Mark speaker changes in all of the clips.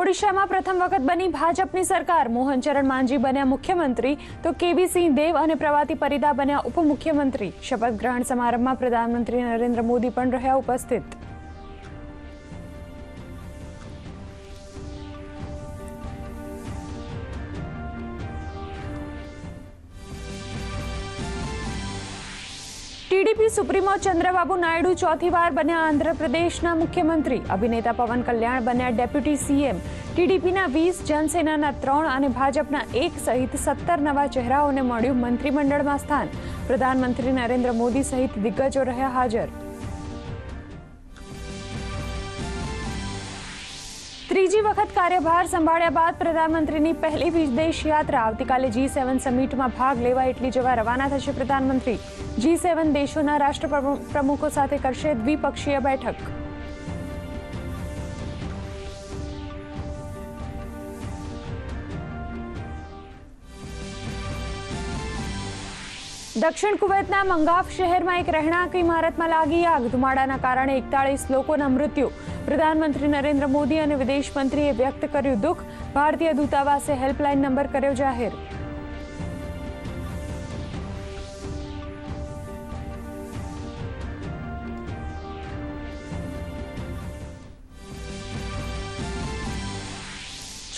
Speaker 1: ઓડિશામાં પ્રથમ વખત બની ભાજપની સરકાર. મોહનચરણ માંઝી બન્યા મુખ્યમંત્રી, તો કેબી સિંહ દેવ અને પ્રવાતી પરિદા બન્યા ઉપમુખ્યમંત્રી. શપથ ગ્રહણ સમારંભમાં પ્રધાનમંત્રી નરેન્દ્ર મોદી પણ રહ્યા ઉપસ્થિત. ટીડીપી સુપ્રીમો ચંદ્રબાબુ નાયડુ ચોથી વાર બન્યા આંધ્રપ્રદેશના મુખ્યમંત્રી. અભિનેતા પવન કલ્યાણ બન્યા ડેપ્યુટી સીએમ. ટીડીપીના વીસ જનસેનાના ત્રણ અને ભાજપના એક સહિત સત્તર નવા ચહેરાઓને મળ્યું મંત્રીમંડળમાં સ્થાન. પ્રધાનમંત્રી નરેન્દ્ર મોદી સહિત દિગ્ગજો રહ્યા હાજર. ત્રીજી વખત કાર્યભાર સંભાળ્યા બાદ પ્રધાનમંત્રીની પહેલી વિદેશ યાત્રા આવતીકાલે જી સેવન સમિટમાં ભાગ લેવા ઇટલી જવા રવાના થશે પ્રધાનમંત્રી. જી સેવન દેશોના રાષ્ટ્ર પ્રમુખો સાથે કરશે દ્વિપક્ષીય બેઠક. દક્ષિણ કુવૈતના મંગાફ શહેરમાં એક રહેણાંક ઇમારતમાં લાગી આગ. ધુમાડાના કારણે એકતાળીસ લોકોના મૃત્યુ. પ્રધાનમંત્રી નરેન્દ્ર મોદી અને વિદેશ મંત્રીએ વ્યક્ત કર્યું દુઃખ. ભારતીય દૂતાવાસે હેલ્પલાઇન નંબર કર્યો જાહેર.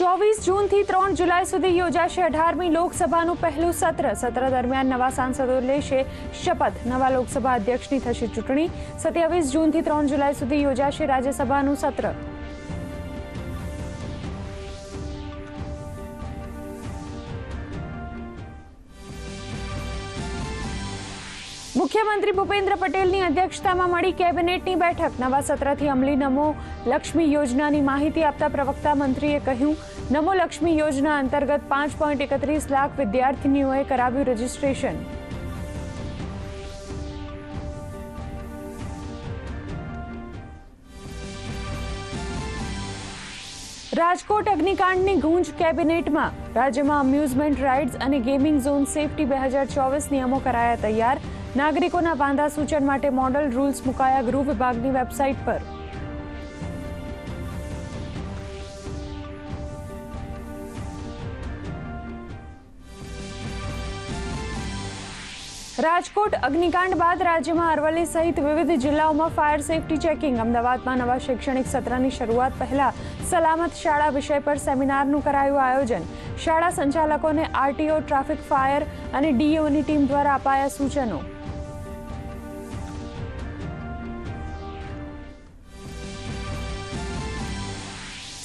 Speaker 1: ચોવીસ જૂનથી ત્રણ જુલાઈ સુધી યોજાશે અઢારમી લોકસભાનું પહેલું સત્ર. સત્ર દરમિયાન નવા સાંસદો લેશે શપથ. નવા લોકસભા અધ્યક્ષની થશે ચૂંટણી. સત્યાવીસ જૂનથી ત્રણ જુલાઈ સુધી યોજાશે રાજ્યસભાનું સત્ર. મુખ્યમંત્રી ભૂપેન્દ્ર પટેલની અધ્યક્ષતામાં મળી કેબિનેટની બેઠક. નવા સત્રથી અમલી નમો લક્ષ્મી યોજનાની માહિતી આપતા પ્રવક્તા મંત્રીએ કહ્યું, નમો લક્ષ્મી યોજના અંતર્ગત પાંચ એકત્રીસ લાખ વિદ્યાર્થીનીઓએ કરાવ્યું રજીસ્ટ્રેશન. રાજકોટ અગ્નિકાંડની ગુંજ કેબિનેટમાં રાજ્યમાં અમ્યુઝમેન્ટ રાઇડ્સ અને ગેમિંગ ઝોન સેફટી બે હજાર ચોવીસ નિયમો કરાયા તૈયાર નાગરિકોના વાંધા સૂચન માટે મોડલ રૂલ્સ મુકાયા ગૃહ વિભાગની વેબસાઇટ પર રાજકોટ અગ્નિકાંડ બાદ રાજ્યમાં અરવલ્લી સહિત વિવિધ જિલ્લાઓમાં ફાયર સેફટી ચેકિંગ. અમદાવાદમાં નવા શૈક્ષણિક સત્રની શરૂઆત પહેલા સલામત શાળા વિષય પર સેમિનારનું કરાયું આયોજન. શાળા સંચાલકોને આરટીઓ, ટ્રાફિક ફાયર અને ડીઓની ટીમ દ્વારા અપાયા સૂચનો.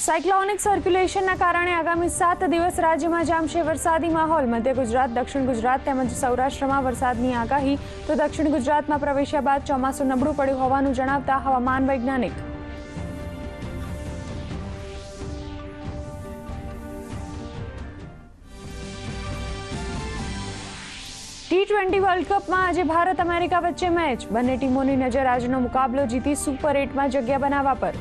Speaker 1: સાયક્લોનિક સર્ક્યુલેશનના કારણે આગામી સાત દિવસ રાજ્યમાં જામશે વરસાદી માહોલ. મધ્ય ગુજરાત, દક્ષિણ ગુજરાત તેમજ સૌરાષ્ટ્રમાં વરસાદની આગાહી. તો દક્ષિણ ગુજરાતમાં પ્રવેશ્યા બાદ ચોમાસું નબળું પડ્યું હોવાનું જણાવતા હવામાન વૈજ્ઞાનિક ટી ટ્વેન્ટી વર્લ્ડ કપમાં આજે ભારત અમેરિકા વચ્ચે મેચ. બંને ટીમોની નજર આજનો મુકાબલો જીતી સુપર એટમાં જગ્યા બનાવવા પર.